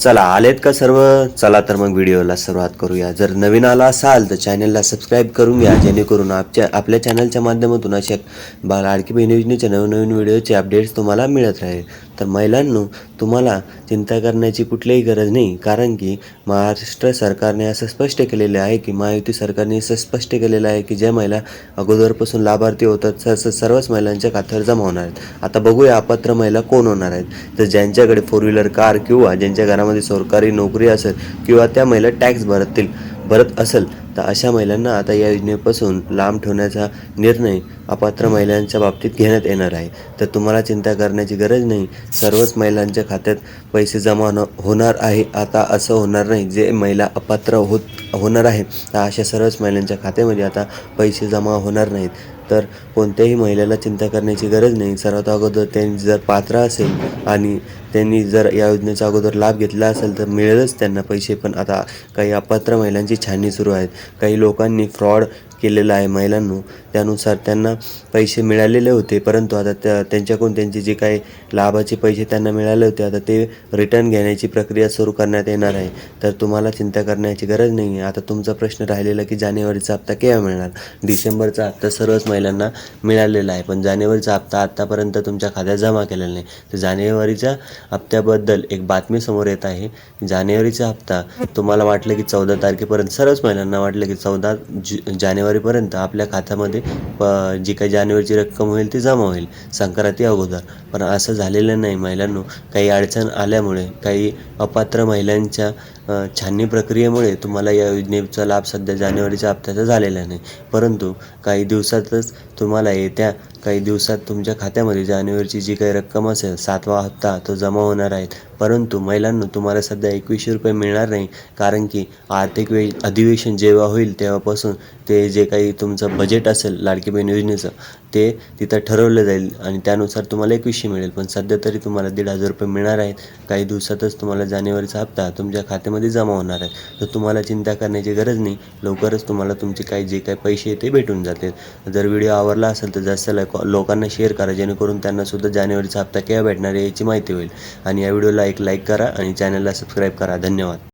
चला आलेत का सर्व? चला तर मग व्हिडिओला सुरुवात करूया. जर नवीन आला असाल तर चॅनलला सबस्क्राईब करून घ्या जेणेकरून आपच्या आपल्या चॅनलच्या माध्यमातून अशा बा लाडकी बहीण नवनवीन व्हिडिओचे अपडेट्स तुम्हाला मिळत राहील. तर महिलांनो तुम्हाला चिंता करण्याची कुठलीही गरज नाही. कारण की महाराष्ट्र सरकारने असं स्पष्ट केलेलं आहे की महायुती सरकारने असं स्पष्ट केलेलं आहे की ज्या महिला अगोदरपासून लाभार्थी होतात स- सर्वच महिलांच्या खात्यावर जमा होणार आहेत. आता बघूया अपात्र महिला कोण होणार आहेत. तर ज्यांच्याकडे फोर व्हीलर कार किंवा ज्यांच्या घरामध्ये सरकारी नोकरी असेल किंवा त्या महिला टॅक्स भरतील. भरत असेल तर अशा महिलांना आता या योजनेपासून लांब ठेवण्याचा निर्णय अपात्र महिलांच्या बाबतीत घेण्यात येणार आहे. तर तुम्हाला चिंता करण्याची गरज नाही. सर्वच महिलांच्या खात्यात पैसे जमा न होणार आहे. आता असं होणार नाही जे महिला अपात्र होत होणार आहे तर अशा सर्वच महिलांच्या खात्यामध्ये आता पैसे जमा होणार नाहीत. तर कोणत्याही महिलेला चिंता करण्याची गरज नाही. सर्वात अगोदर त्यांनी जर पात्र असेल आणि त्यांनी जर या योजनेचा अगोदर लाभ घेतला असेल तर मिळेलच त्यांना पैसे. पण आता काही अपात्र महिलांची छाननी सुरू आहेत. काही लोकांनी फ्रॉड केलेला आहे महिलांनो. त्यानुसार त्यांना पैसे मिळालेले होते परंतु आता त्या त्यांच्याकडून त्यांचे जे काही लाभाचे पैसे त्यांना मिळाले होते आता ते रिटर्न घेण्याची प्रक्रिया सुरू करण्यात येणार आहे. तर तुम्हाला चिंता करण्याची गरज नाही आहे. आता तुमचा प्रश्न राहिलेला की जानेवारीचा हप्ता केव्हा मिळणार? डिसेंबरचा हप्ता सर्वच महिलांना मिळालेला आहे पण जानेवारीचा हप्ता आत्तापर्यंत तुमच्या खात्यात जमा केलेला नाही. तर जानेवारीच्या हप्त्याबद्दल एक बातमी समोर येत आहे. जानेवारीचा हप्ता तुम्हाला वाटलं की चौदा तारखेपर्यंत सर्वच महिलांना वाटलं की चौदा जु जानेवारीपर्यंत आपल्या खात्यामध्ये प जी काही जानेवारीची रक्कम होईल ती जमा होईल संक्रांती अगोदर. पण असं झालेलं नाही महिलांनो. काही अडचण आल्यामुळे काही अपात्र महिलांच्या छाननी प्रक्रियेमुळे तुम्हाला या योजनेचा लाभ सध्या जानेवारीच्या हप्त्याचा झालेला नाही. परंतु काही दिवसातच तुम्हाला येत्या काही दिवसात तुमच्या खात्यामध्ये जानेवारीची जी काही रक्कम असेल सातवा हप्ता तो जमा होणार आहे. परंतु महिलांना तुम्हाला सध्या एकवीसशे रुपये मिळणार नाही. कारण की आर्थिक वे अधिवेशन जेव्हा होईल तेव्हापासून ते जे काही तुमचं बजेट असेल लाडकी बहीण योजनेचं ते तिथं ठरवलं जाईल आणि त्यानुसार तुम्हाला एकवीसशे मिळेल. पण सध्या तरी तुम्हाला दीड हजार रुपये मिळणार आहेत. काही दिवसातच तुम्हाला जानेवारीचा हप्ता तुमच्या खात्यामध्ये जमा होणार आहे. तर तुम्हाला चिंता करण्याची गरज नाही. लवकरच तुम्हाला तुमचे काही जे काही पैसे ते भेटून जातील. जर व्हिडिओ आवडला असेल तर जास्त लाईक लोकांना शेअर करा जेणेकरून त्यांना सुद्धा जानेवारीचा हप्ता केव्हा भेटणार आहे याची माहिती होईल. आणि या व्हिडिओला एक लाईक करा आणि चॅनलला सबस्क्राईब करा. धन्यवाद.